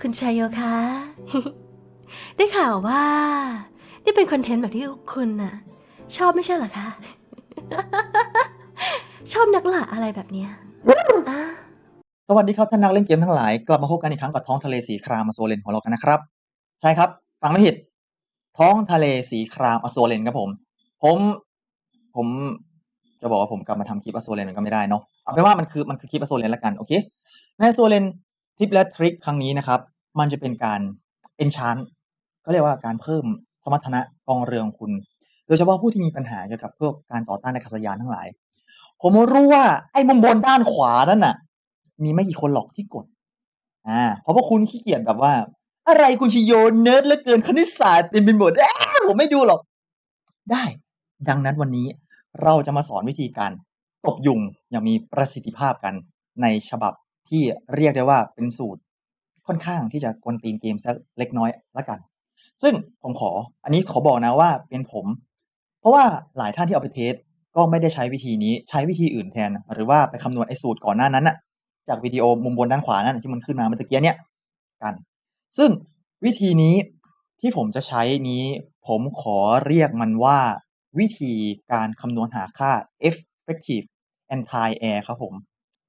คุณชัยโยคะ ได้ข่าวว่า นี่เป็นคอนเทนต์แบบที่คุณน่ะ ชอบไม่ใช่เหรอคะ ชอบนักล่าอะไรแบบเนี้ยอะสวัสดีครับท่านนักเล่นเกมทั้งหลาย กลับมาพบกันอีกครั้งกับท้องทะเลสีครามอโซเลนของเรากันนะครับ ใช่ครับ ฟังไม่ผิด ท้องทะเลสีครามอโซเลนครับผม ผมผมจะบอกว่าผมกลับมาทำคลิปอโซเลนก็ไม่ได้เนาะเอาเป็นว่ามันคือมันคือคลิปอโซเลนแล้วกันโอเคในอโซเลน ทิปและทริคครั้งนี้นะครับ มันจะเป็นการเอนชานก็เรียกว่าการเพิ่มสมรรถนะกองเรือของคุณ โดยเฉพาะผู้ที่มีปัญหาเกี่ยวกับพวกการต่อต้านอากาศยานทั้งหลาย ผมรู้ว่าไอ้มุมบนด้านขวานั่นน่ะ มีไม่กี่คนหรอกที่กด อ่า เพราะว่าคุณขี้เกียจแบบว่า อะไรคุณชิโยเนิร์ดเหลือเกินคณิตศาสตร์เต็มไปหมดอ้าผมไม่ดูหรอก ได้ ดังนั้นวันนี้เราจะมาสอนวิธีการตบยุงอย่างมีประสิทธิภาพกันในฉบับ ที่เรียกได้ว่าเป็นสูตรค่อนข้างที่จะกวนตีนเกมสักเล็กน้อยละกัน ซึ่งผมขออันนี้ขอบอกนะว่าเป็นผม เพราะว่าหลายท่านที่เอาไปเทสก็ไม่ได้ใช้วิธีนี้ใช้วิธีอื่นแทน หรือว่าไปคำนวณไอ้สูตรก่อนหน้านั้นน่ะจากวิดีโอมุมบนด้านขวานั่นที่มันขึ้นมาเมื่อกี้เนี่ยกัน ซึ่งวิธีนี้ที่ผมจะใช้นี้ ผมขอเรียกมันว่าวิธีการคำนวณหาค่า effective anti air ครับผม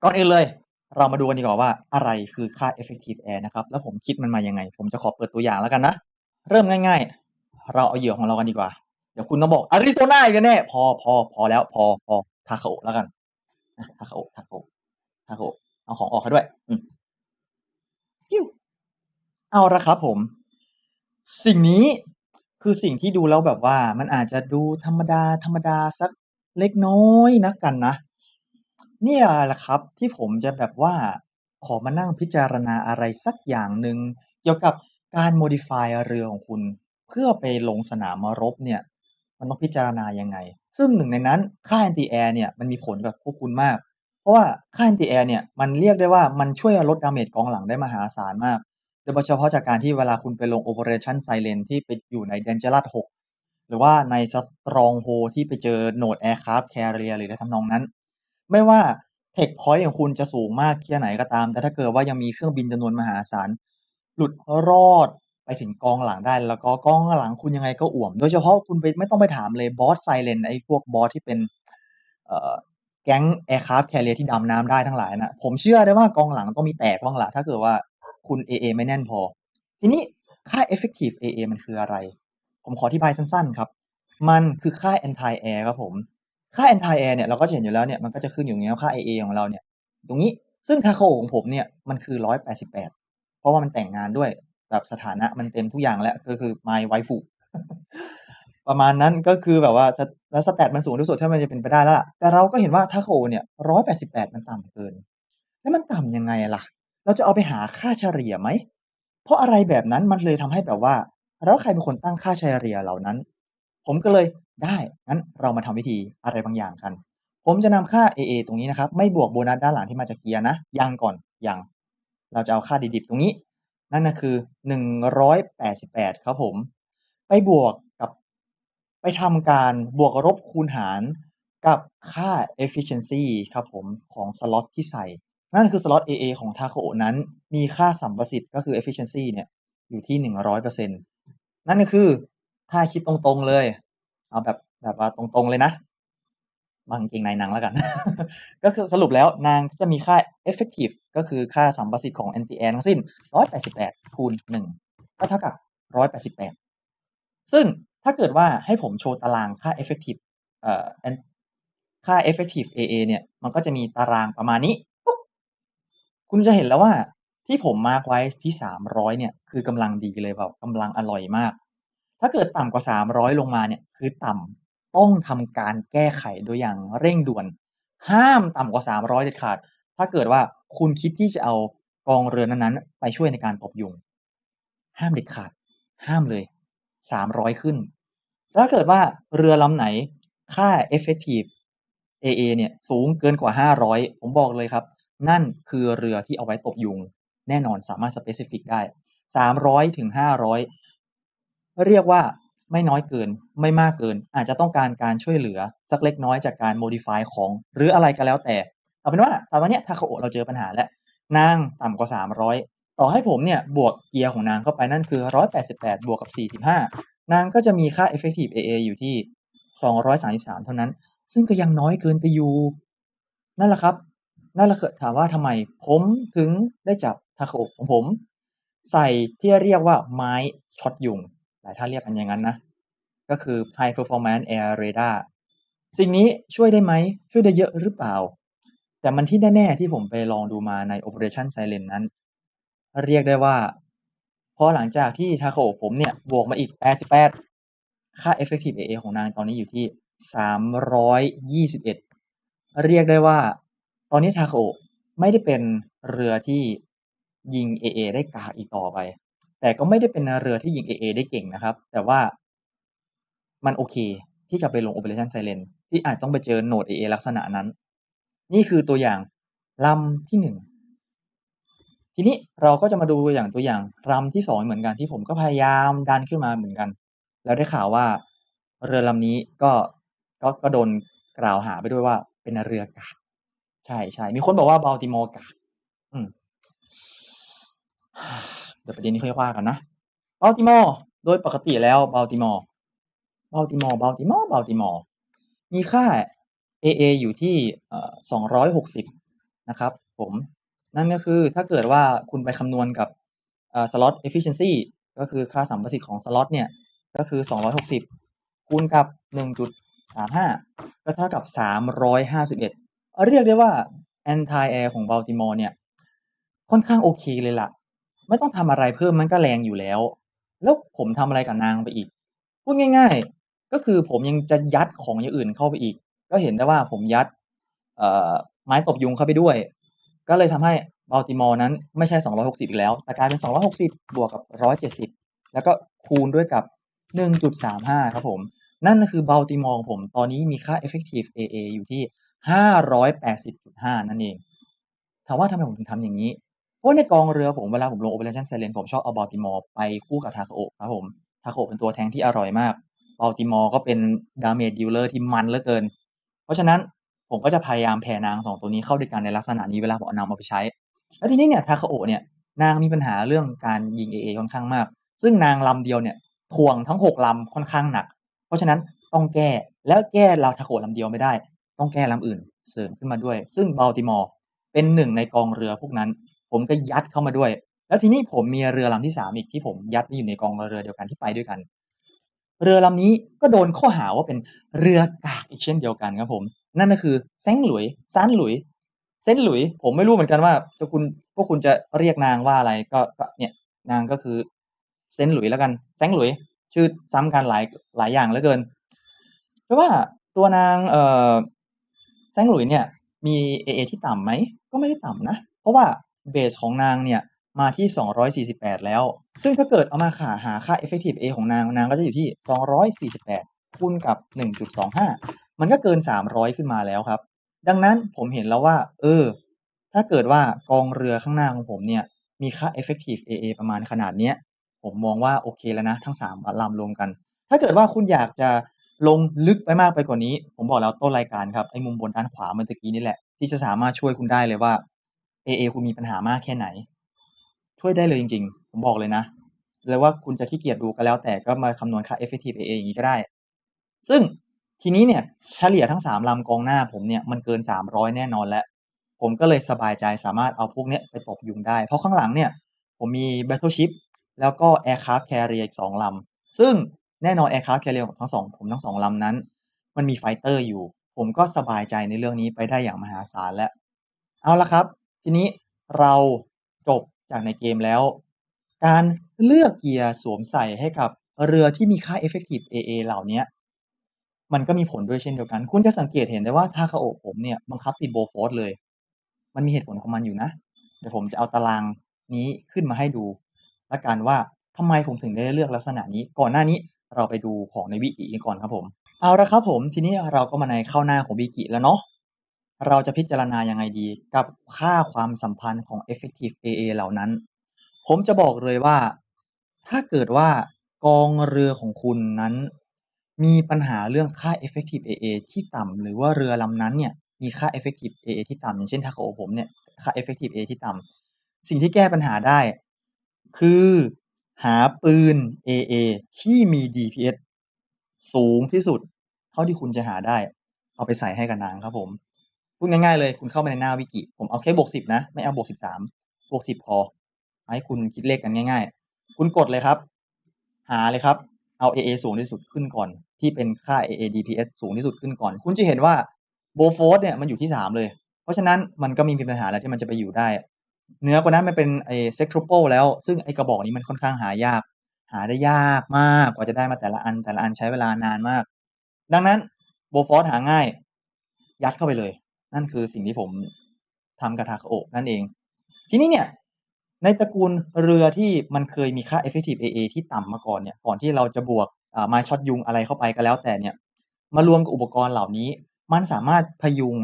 ก่อนอื่นเลย เรามาดูกันดีกว่าว่าอะไรคือค่า effective air นะครับ แล้วผมคิดมันมายังไง ผมจะขอเปิดตัวอย่างแล้วกันนะ เริ่มง่าย ๆ เราเอาเหยื่อของเรากันดีกว่า เดี๋ยวคุณต้องบอกอาริโซนาอีกแน่พอพอพอแล้ว พอพอทาคาโอแล้วกันทาคาโอทาคาโอทาคาโอเอาของออกให้ด้วย อืมปิ้วเอาละครับผม สิ่งนี้คือสิ่งที่ดูแล้วแบบว่า มันอาจจะดูธรรมดาธรรมดาสักเล็กน้อยนักกันนะ เนี่ยแหละครับที่ผมจะแบบว่า ขอมานั่งพิจารณาอะไรสักอย่างหนึ่งเกี่ยวกับการ modify เรือของคุณ เพื่อไปลงสนามรบเนี่ย มันต้องพิจารณายังไง ซึ่งหนึ่งในนั้น ค่า anti air เนี่ยมันมีผลกับพวกคุณมาก เพราะว่าค่า anti air เนี่ยมันเรียกได้ว่ามันช่วยลดดาเมจกองหลังได้มหาศาลมาก โดยเฉพาะจากการที่เวลาคุณไปลง Operation Silent ที่ไปอยู่ใน Dangerous 6หรือว่าใน Stronghold ที่ไปเจอ Node Aircraft Carrier หรืออะไรทำนองนั้น ไม่ว่า Tech Point ของคุณจะสูงมากแค่ไหนก็ตาม แต่ถ้าเกิดว่ายังมีเครื่องบินจำนวนมหาศาล หลุดรอดไปถึงกองหลังได้ แล้วก็กองหลังคุณยังไงก็อ่วม โดยเฉพาะคุณไปไม่ต้องไปถามเลยบอส Silent ไอ้พวกบอสที่เป็นแก๊ง Aircraft Carrier ที่ดำน้ำได้ทั้งหลายน่ะผมเชื่อได้ว่ากองหลังต้องมีแตกบ้างละถ้าเกิดว่าคุณ AA ไม่แน่นพอ ทีนี้ค่า effective AA มันคืออะไร ผมขออธิบายสั้นๆครับ มันคือค่า anti air ครับผม ค่า anti air เนี่ยเราก็เห็นอยู่แล้วเนี่ยมันก็จะขึ้นอยู่อย่างงี้วค่า AA ของเราเนี่ย ตรงนี้ซึ่ง Taco ของผมเนี่ยมันคือ 188 เพราะว่ามันแต่งงานด้วยแบบสถานะมันเต็มทุกอย่างแล้วก็คือ my waifu ประมาณนั้นก็คือแบบว่าแล้ว Stat มันสูงที่สุดเท่ามันจะเป็นไปได้แล้วล่ะแต่เราก็เห็นว่า Taco เนี่ย 188 มันต่ำเกิน แล้วมันต่ำยังไงล่ะ เราจะเอาไปหาค่าเฉลี่ยไหม เพราะอะไรแบบนั้นมันเลยทำให้แบบว่า แล้วใครเป็นคนตั้งค่าเฉลี่ยเหล่านั้น ผมก็เลย ได้ งั้นเรามาทำวิธีอะไรบางอย่างกัน ผมจะนำค่า AA ตรงนี้นะครับ ไม่บวกโบนัสด้านหลังที่มาจากเกียร์นะ ยังก่อน ยัง เราจะเอาค่าดิบๆตรงนี้ นั่นก็คือ 188 ครับผม ไปบวกกับ ไปทำการบวกลบคูณหารกับค่า efficiency ครับผมของสล็อตที่ใส่ นั่นคือสล็อต AA ของ Taco นั้น มีค่าสัมประสิทธิ์ก็คือ efficiency เนี่ยอยู่ที่ 100%นั่นก็คือถ้าคิดตรงๆเลย เอาแบบแบบว่าตรงๆเลยนะวางกางเกงในนางแล้วกัน ก็คือสรุปแล้วนางจะมีค่า effective ก็คือค่าสัมประสิทธิ์ของ anti air ทั้งสิ้น 188 คูณ 1 ก็เท่ากับ 188 ซึ่งถ้าเกิดว่าให้ผมโชว์ตารางค่า effective เอ่อค่า effective AA เนี่ย มันก็จะมีตารางประมาณนี้ คุณจะเห็นแล้วว่าที่ผมมาร์กไว้ที่ 300 เนี่ย คือกำลังดีเลยแบบกำลังอร่อยมาก ถ้าเกิดต่ำกว่า 300 ลงมาเนี่ยคือต่ำต้องทำการแก้ไขโดยอย่างเร่งด่วน ห้ามต่ำกว่า 300 เด็ดขาด ถ้าเกิดว่าคุณคิดที่จะเอากองเรือนั้นๆ ไปช่วยในการตบยุง ห้ามเด็ดขาด ห้ามเลย 300 ขึ้น ถ้าเกิดว่าเรือลำไหนค่า effective AA เนี่ยสูงเกินกว่า 500 ผมบอกเลยครับ นั่นคือเรือที่เอาไว้ตบยุง แน่นอนสามารถ specific ได้ 300ถึง500 เรียกว่าไม่น้อยเกิน ไม่มากเกิน อาจจะต้องการการช่วยเหลือสักเล็กน้อยจากการ modify ของ หรืออะไรก็แล้วแต่เอาเป็นว่าตอนเนี้ย Taco เราเจอปัญหาแล้วนางต่ำกว่าต่อให้ผมเนี่ยบวกเกียร์ของนางเข้าไปนั่นคือ 188 บวกกับ 45 นางก็จะมีค่า effective AA อยู่ที่ 233 เท่านั้น ซึ่งก็ยังน้อยเกินไปอยู่ นั่นแหละครับ นั่นแหละคือถามว่าทำไมผมถึงได้จับทาโคของผม ใส่ที่เรียกว่าไม้ช็อตยุง หลายท่านเรียกกันอย่างนั้นนะ ก็คือ High Performance Air Radar สิ่งนี้ช่วยได้ไหม ช่วยได้เยอะหรือเปล่า แต่มันที่แน่ๆที่ผมไปลองดูมาใน Operation Silent นั้น เรียกได้ว่าพอหลังจากที่ทาโคผมเนี่ยบวกมาอีก 88 ค่า Effective AA ของนางตอนนี้อยู่ที่ 321 เรียกได้ว่า ตอนนี้ทาโคไม่ได้เป็นเรือที่ยิง AA ได้กากอีกต่อไป แต่ก็ไม่ได้เป็นเรือที่ยิง AA ได้เก่งนะครับ แต่ว่ามันโอเคที่จะไปลง Operation Silent ที่อาจต้องไปเจอโหนด AA ลักษณะนั้น นี่คือตัวอย่างลำที่1ทีนี้เราก็จะมาดูอย่างตัวอย่างลำที่2เหมือนกันที่ผมก็พยายามดันขึ้นมาเหมือนกัน แล้วได้ข่าวว่าเรือลำนี้ก็ก็ก็โดนกล่าวหาไปด้วยว่าเป็นเรือกากใช่ๆมีคนบอกว่า Baltimore กากอืม ดี๋ยวประเด็นนี้ค่อยว่ากันนะ Baltimore โดยปกติแล้ว Baltimore Baltimore Baltimore Baltimore มีค่า AA อยู่ที่ 260 นะครับผม นั่นก็คือถ้าเกิดว่าคุณไปคำนวณกับเอ่อ slot efficiency ก็คือค่าสัมประสิทธิ์ของสล็อตเนี่ยก็คือ 260 คูณกับ 1.35 ก็เท่ากับ 351 เรียกได้ว่า Anti Air ของ Baltimore เนี่ย ค่อนข้างโอเคเลยล่ะ ไม่ต้องทำอะไรเพิ่มมันก็แรงอยู่แล้ว แล้วผมทำอะไรกับนางไปอีก พูดง่าย ๆ ก็คือผมยังจะยัดของอย่างอื่นเข้าไปอีก ก็เห็นได้ว่าผมยัดเออไม้ตบยุงเข้าไปด้วย ก็เลยทำให้ Baltimore นั้นไม่ใช่ 260 อีกแล้ว แต่กลายเป็น 260 บวกกับ 170 แล้วก็คูณด้วยกับ 1.35 ครับผม นั่นก็คือ Baltimore ของผมตอนนี้มีค่า effective AA อยู่ที่ 580.5 นั่นเอง ถามว่าทำไมผมถึงทำอย่างนี้ เพราะว่าในกองเรือผมเวลาผมลง Operation Silent ผมชอบเอา Baltimore ไปคู่กับ Taco ครับผม Taco เป็นตัวแทงที่อร่อยมาก Baltimore ก็เป็น Damage Dealer ที่มันเหลือเกิน เพราะฉะนั้นผมก็จะพยายามแผ่นาง2ตัวนี้เข้าด้วยกันในลักษณะนี้เวลาผมเอานางมาไปใช้ แล้วทีนี้เนี่ย Taco เนี่ยนางมีปัญหาเรื่องการยิง AA ค่อนข้างมาก ซึ่งนางลำเดียวเนี่ยถ่วงทั้ง6ลำค่อนข้างหนัก เพราะฉะนั้นต้องแก้แล้วแก้ลา Taco ลำเดียวไม่ได้ ต้องแก้ลำอื่นเสริมขึ้นมาด้วย ซึ่ง Baltimore เป็นหนึ่งในกองเรือพวกนั้น ผมก็ยัดเข้ามาด้วย แล้วทีนี้ผมมีเรือลำที่3อีกที่ผมยัดไว้อยู่ในกองเรือเดียวกันที่ไปด้วยกัน เรือลำนี้ก็โดนข้อหาว่าเป็นเรือกากอีกเช่นเดียวกันครับผม นั่นก็คือแซ้งหลุยซานหลุยเซ้นหลุย ผมไม่รู้เหมือนกันว่าจะคุณพวกคุณจะเรียกนางว่าอะไรก็ก็เนี่ยนางก็คือเซ้นหลุยแล้วกันแซงหลุย ชื่อซ้ำกันหลายหลายอย่างเหลือเกินแต่ว่าตัวนางเอ่อแซงหลุยเนี่ย มี AA ที่ต่ำไหมก็ไม่ได้ต่ำนะ เพราะว่า เบสของนางเนี่ยมาที่ 248 แล้ว ซึ่งถ้าเกิดเอามาขาหาค่า effective A ของนาง นางก็จะอยู่ที่ 248 คูณกับ 1.25 มันก็เกิน 300 ขึ้นมาแล้วครับ ดังนั้นผมเห็นแล้วว่า เออ ถ้าเกิดว่ากองเรือข้างหน้าของผมเนี่ย มีค่า effective AA ประมาณขนาดเนี้ย ผมมองว่าโอเคแล้วนะ ทั้ง3ลำรวมกัน ถ้าเกิดว่าคุณอยากจะลงลึกไปมากไปกว่านี้ ผมบอกแล้วต้นรายการครับ ไอ้มุมบนด้านขวาเมื่อกี้นี่แหละ ที่จะสามารถช่วยคุณได้เลยว่า AA คุณมีปัญหามากแค่ไหน ช่วยได้เลยจริง ๆ ผมบอกเลยนะเลยว่าคุณจะขี้เกียจดูก็แล้ว แต่ก็มาคำนวณค่า effective AA อย่างงี้ก็ได้ ซึ่งทีนี้เนี่ยเฉลี่ยทั้ง3ลำกองหน้าผมเนี่ยมันเกิน300แน่นอนแล้ว ผมก็เลยสบายใจสามารถเอาพวกเนี้ยไปตบยุงได้ เพราะข้างหลังเนี่ยผมมี Battleship แล้วก็ Aircraft Carrier อีก2ลำ ซึ่งแน่นอน Aircraft Carrier ของทั้ง2ผมทั้ง2ลำนั้น มันมีไฟเตอร์อยู่ ผมก็สบายใจในเรื่องนี้ไปได้อย่างมหาศาลแล้ว เอาล่ะครับ ทีนี้เราจบจากในเกมแล้ว การเลือกเกียร์สวมใส่ให้กับเรือที่มีค่า effective AA เหล่านี้มันก็มีผลด้วยเช่นเดียวกัน คุณจะสังเกตเห็นได้ว่า Takao ผมเนี่ยบังคับติด Bofors เลย มันมีเหตุผลของมันอยู่นะ เดี๋ยวผมจะเอาตารางนี้ขึ้นมาให้ดู แล้วกันว่าทำไมผมถึงได้เลือกลักษณะนี้ ก่อนหน้านี้เราไปดูของในวิกิก่อนครับผม เอาละครับผม ทีนี้เราก็มาในเข้าหน้าของวิกิแล้วเนาะ เราจะพิจารณายังไงดีกับค่าความสัมพันธ์ของ effective AA เหล่านั้น ผมจะบอกเลยว่า ถ้าเกิดว่ากองเรือของคุณนั้น มีปัญหาเรื่องค่า effective AA ที่ต่ำหรือว่าเรือลำนั้นเนี่ยมีค่า effective AA ที่ต่ำอย่างเช่น Takao ผมเนี่ยค่า effective AA ที่ต่ำสิ่งที่แก้ปัญหาได้ คือหาปืน AA ที่มี DPS สูงที่สุด เท่าที่คุณจะหาได้ เอาไปใส่ให้กับนางครับผม พูดง่ายๆเลยคุณเข้ามาในหน้าวิกิ ผมเอาแค่บวก10นะ ไม่เอาบวก13บสามบวก10พอ ให้คุณคิดเลขกันง่าย ๆ คุณกดเลยครับ หาเลยครับ เอา AA สูงที่สุดขึ้นก่อน ที่เป็นค่า AA DPS สูงที่สุดขึ้นก่อน คุณจะเห็นว่า b o f o r เนี่ยมันอยู่ที่3เลย เพราะฉะนั้นมันก็มีปัญหาแล้วที่มันจะไปอยู่ได้ เนื้อกว่านั้นมันเป็นไอ้ s e c t r o p o แล้ว ซึ่งไอกระบอกนี้มันค่อนข้างหายาก หาได้ยากมากกว่าจะได้มาแต่ละอันแต่ละอันใช้เวลานานมาก ดังนั้น b o f o r หาง่าย ยัดเข้าไปเลย นั่นคือสิ่งที่ผมทำกับ Takao นั่นเอง ทีนี้เนี่ย ในตระกูลเรือที่มันเคยมีค่า effective AA ที่ต่ำมาก่อนเนี่ย ก่อนที่เราจะบวกอ่าไม้ช็อตยุงอะไรเข้าไปก็แล้วแต่เนี่ย มารวมกับอุปกรณ์เหล่านี้ มันสามารถพยุง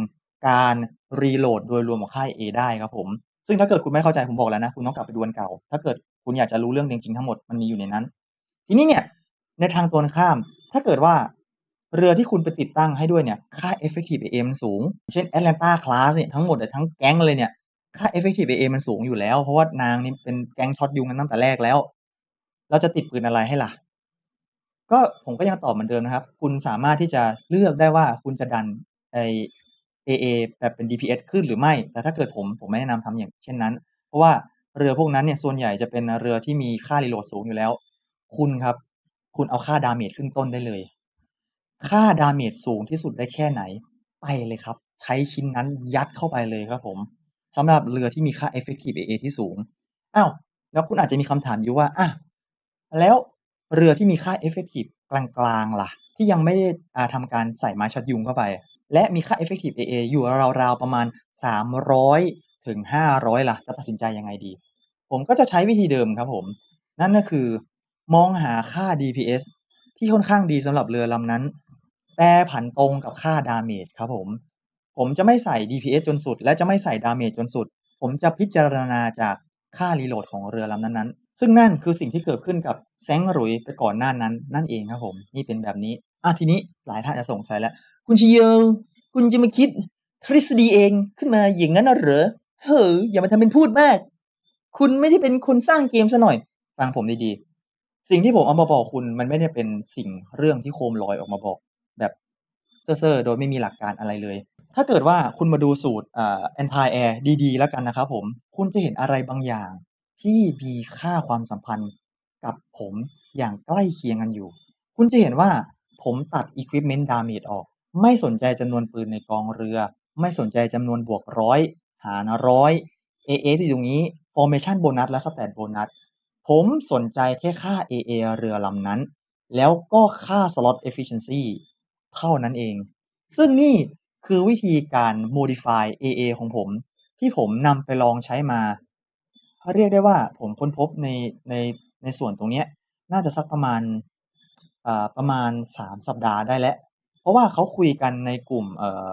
การ reload โดยรวมของค่าย A ได้ครับผม ซึ่งถ้าเกิดคุณไม่เข้าใจผมบอกแล้วนะ คุณต้องกลับไปดูอันเก่า ถ้าเกิดคุณอยากจะรู้เรื่องจริงๆทั้งหมดมันมีอยู่ในนั้น ทีนี้เนี่ย ในทางตรงข้าม ถ้าเกิดว่า เรือที่คุณไปติดตั้งให้ด้วยเนี่ยค่า effective AA มันสูง เช่น Atlanta Class เนี่ยทั้งหมดทั้งแก๊งเลยเนี่ยค่า effective AA มันสูงอยู่แล้ว เพราะว่านางนี่เป็นแก๊งช็อตยุงกันตั้งแต่แรกแล้ว เราจะติดปืนอะไรให้ล่ะ ก็ผมก็ยังตอบเหมือนเดิมนะครับ คุณสามารถที่จะเลือกได้ว่าคุณจะดันไอ AA แบบเป็น DPS ขึ้นหรือไม่ แต่ถ้าเกิดผมผมไม่แนะนำทำอย่างเช่นนั้น เพราะว่าเรือพวกนั้นเนี่ยส่วนใหญ่จะเป็นเรือที่มีค่า reload สูงอยู่แล้ว คุณครับ คุณเอาค่า damage ขึ้นต้นได้เลย ค่า damage สูงที่สุดได้แค่ไหน ไปเลยครับ ใช้ชิ้นนั้นยัดเข้าไปเลยครับผมสำหรับเรือที่มีค่า effective AA ที่สูงอ้าวแล้วคุณอาจจะมีคำถามอยู่ว่าอะแล้วเรือที่มีค่า effective กลางๆล่ะ ที่ยังไม่ได้อ่าทำการใส่ไม้ช็อตยุงเข้าไป และมีค่า effective AA อยู่ราวๆประมาณ 300 ถึง 500 ล่ะ จะตัดสินใจยังไงดี ผมก็จะใช้วิธีเดิมครับผม นั่นก็คือ มองหาค่า DPS ที่ค่อนข้างดีสำหรับเรือลำนั้น แปรผันตรงกับค่า damage ครับผม ผมจะไม่ใส่ DPS จนสุด และจะไม่ใส่ damage จนสุด ผมจะพิจารณาจากค่า reload ของเรือลำนั้นๆ ซึ่งนั่นคือสิ่งที่เกิดขึ้นกับ Saint Louis ไปก่อนหน้านั้นนั่นเองครับผม นี่เป็นแบบนี้อาทีนี้หลายท่านจะสงสัยแล้ว คุณชิโยคุณจะมาคิดทฤษฎีเองขึ้นมาอย่างงั้นเหรอเฮ้ออย่ามาทำเป็นพูดมาก คุณไม่ได้เป็นคนสร้างเกมเสียหน่อย ฟังผมดีๆ สิ่งที่ผมเอามาบอกคุณมันไม่ได้เป็นสิ่งเรื่องที่โคมลอยออกมาบอก แบบเซ่อๆโดยไม่มีหลักการอะไรเลย ถ้าเกิดว่าคุณมาดูสูตรอ่า Anti Air ดีๆ แล้วกันนะครับผม คุณจะเห็นอะไรบางอย่างที่มีค่าความสัมพันธ์กับผมอย่างใกล้เคียงกันอยู่ คุณจะเห็นว่าผมตัด equipment damage ออก ไม่สนใจจำนวนปืนในกองเรือ ไม่สนใจจำนวนบวก100หาร100 AA ที่อยู่ตรงนี้ formation โบนัสและ stat โบนัสผมสนใจแค่ค่า AA เรือลำนั้น แล้วก็ค่า slot efficiency เท่านั้นเอง ซึ่งนี่คือวิธีการ modify AA ของผม ที่ผมนำไปลองใช้มา เรียกได้ว่าผมค้นพบในในในส่วนตรงนี้น่าจะสักประมาณประมาณ 3 สัปดาห์ได้แล้ว เพราะว่าเขาคุยกันในกลุ่มเอ่อ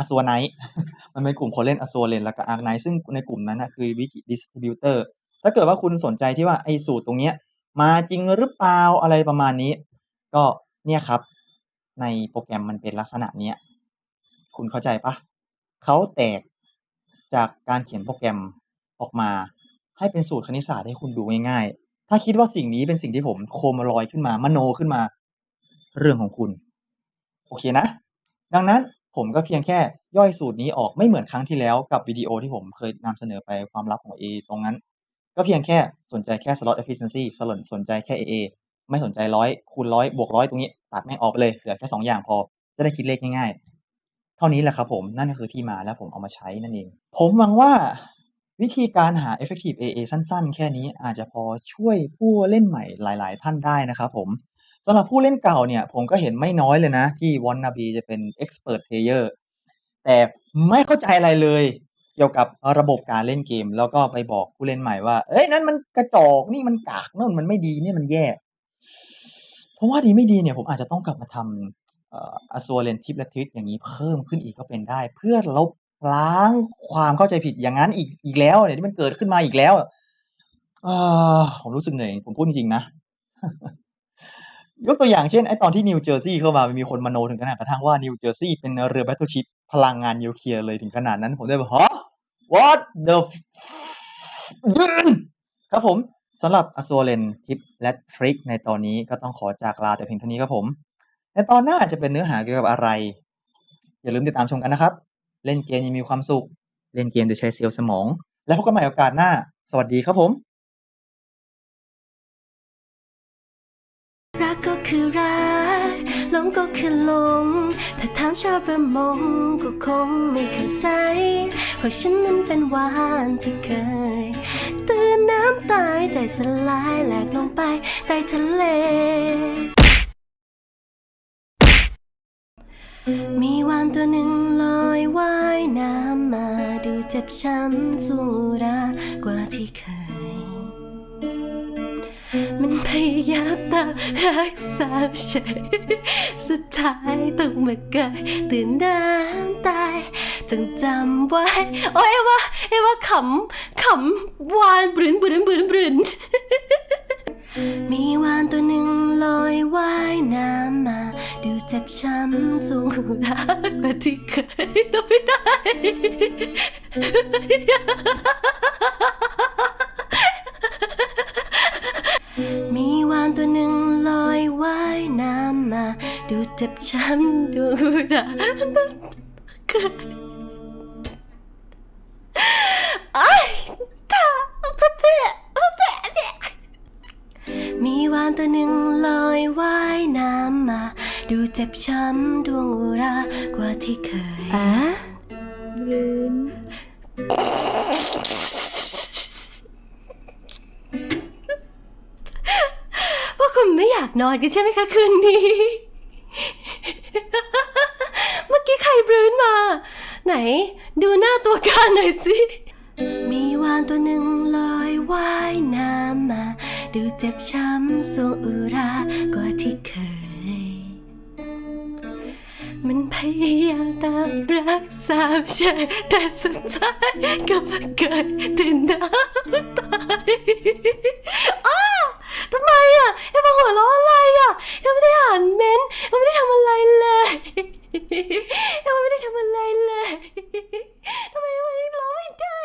a s u r e n i มันเป็นกลุ่มคนเล่น Azure n แล้วก็ Arc Knight ซึ่งในกลุ่มนั้นนะคือ Wiki Distributor ถ้าเกิดว่าคุณสนใจที่ว่าไอ้สูตรตรงเนี้ยมาจริงหรือเปล่าอะไรประมาณนี้ ก็เนี่ยครับ ในโปรแกรมมันเป็นลักษณะเนี้ยคุณเข้าใจปล่า?เขาแตกจากการเขียนโปรแกรมออกมา ให้เป็นสูตรคณิตศาสตร์ให้คุณดูง่ายๆ ถ้าคิดว่าสิ่งนี้เป็นสิ่งที่ผมโคมลอยขึ้นมามโนขึ้นมา เรื่องของคุณ โอเคนะ ดังนั้นผมก็เพียงแค่ย่อยสูตรนี้ออกไม่เหมือนครั้งที่แล้วกับวิดีโอที่ผมเคยนำเสนอไปความลับของ AA ตรงนั้น ก็เพียงแค่สนใจแค่ slot efficiency สลนสนใจแค่ AA ไม่สนใจ100คูณ100บวก100ตรงนี้ตัดแม่งออกไปเลยเหลือแค่2องอย่างพอ จะได้คิดเลขง่ายๆ เท่านี้แหละครับผมนั่นก็คือที่มาและผมเอามาใช้นั่นเอง ผมหวังว่าวิธีการหา effective AA สั้นๆ แค่นี้อาจจะพอช่วยผู้เล่นใหม่หลาย ๆ ท่านได้นะครับผมสำหรับผู้เล่นเก่าเนี่ย ผมก็เห็นไม่น้อยเลยนะ ที่ wannabe จะเป็น expert player แต่ไม่เข้าใจอะไรเลย เกี่ยวกับระบบการเล่นเกม แล้วก็ไปบอกผู้เล่นใหม่ว่า"เฮ้ย นั่นมันกระจอกนี่มันกากโน่นมันไม่ดีนี่มันแย่" ผมว่าดีไม่ดีเนี่ยผมอาจจะต้องกลับมาทำอ่อ Azure Lane ทิปและทริกอย่างงี้เพิ่มขึ้นอีกก็เป็นได้ เพื่อลบล้างความเข้าใจผิดอย่างงั้นอีกอีกแล้วเนี่ยที่มันเกิดขึ้นมาอีกแล้วผมรู้สึกเหนื่อยผมพูดจริงๆนะ ยกตัวอย่างเช่นไอตอนที่นิวเจอร์ซีย์เข้ามามีคนมโนถึงขนาดกระทั่งว่านิวเจอร์ซีย์เป็นเรือ Battleship พลังงานนิวเคลียร์เลยถึงขนาดนั้น ผมเลยแบบฮะ What the ครับผม สำหรับอ s ัวเลนทิปและทริคในตอนนี้ก็ต้องขอจากลาแต่เพียงเท่านี้ครับผม ในตอนหน้าจะเป็นเนื้อหาเกี่ยวกับอะไร อย่าลืมติดตามชมกันนะครับ เล่นเกมยังมีความสุข เล่นเกมโดยใช้เซลล์สมอง แล้วพบกันใหม่โอกาสหน้า สวัสดีครับผม รักก็คือรักหลงก็คือหลง ถ้าถามชาวประมงก็คงไม่เข้าใจ เพราะฉันนั้นเป็นวานที่เคย ตื่นน้ำตายใจสลายแหลกลงไปใต้ทะเล มีวานตัวหนึ่งลอยว่ายน้ำมาดูเจ็บช้ำสูงอุรากว่าที่เคย มันพยายามตามรักษาเฉยสุดท้ายต้องมาเกยตื่นน้ำตาย ต้องจำไว้โอ้ยเอว่าเอว่าขำขำวานบรืนบรืนบรืนบรืนมีวานตัวหนึ่งลอยว่ายน้ำมา ดูเจ็บช้ำสูงรักกว่าที่เคยต้องไม่ได้มีวานตัวหนึ่งลอยว่ายน้ำมา ดูเจ็บช้ำดูรักเคย ตัวหนึ่งลอยว่ายน้ำมา ดูเจ็บช้ำดวงอุรากว่าที่เคยอะรืนว่าคุณไม่อยากนอนกันใช่ไหมคะคืนนี้ เมื่อกี้ใครบรื้นมา ไหน ดูหน้าตัวการหน่อยสิ มีวานตัวหนึ่งลอยว่ายน้ำมา ดูเจ็บช้ำสูอุรากว่าที่เคย มันพยายามตามรักสามเชยแต่สุดท้ายก็ไม่เคยดตื่น้ำตายอ้าทำไมอะยังมาหัวเราะอะไรอะยังไม่ได้อ่านเม้นยังไม่ได้ทำอะไรเลยยังไม่ได้ทำอะไรเลยทำไมยังไม่ร้องไม่ได้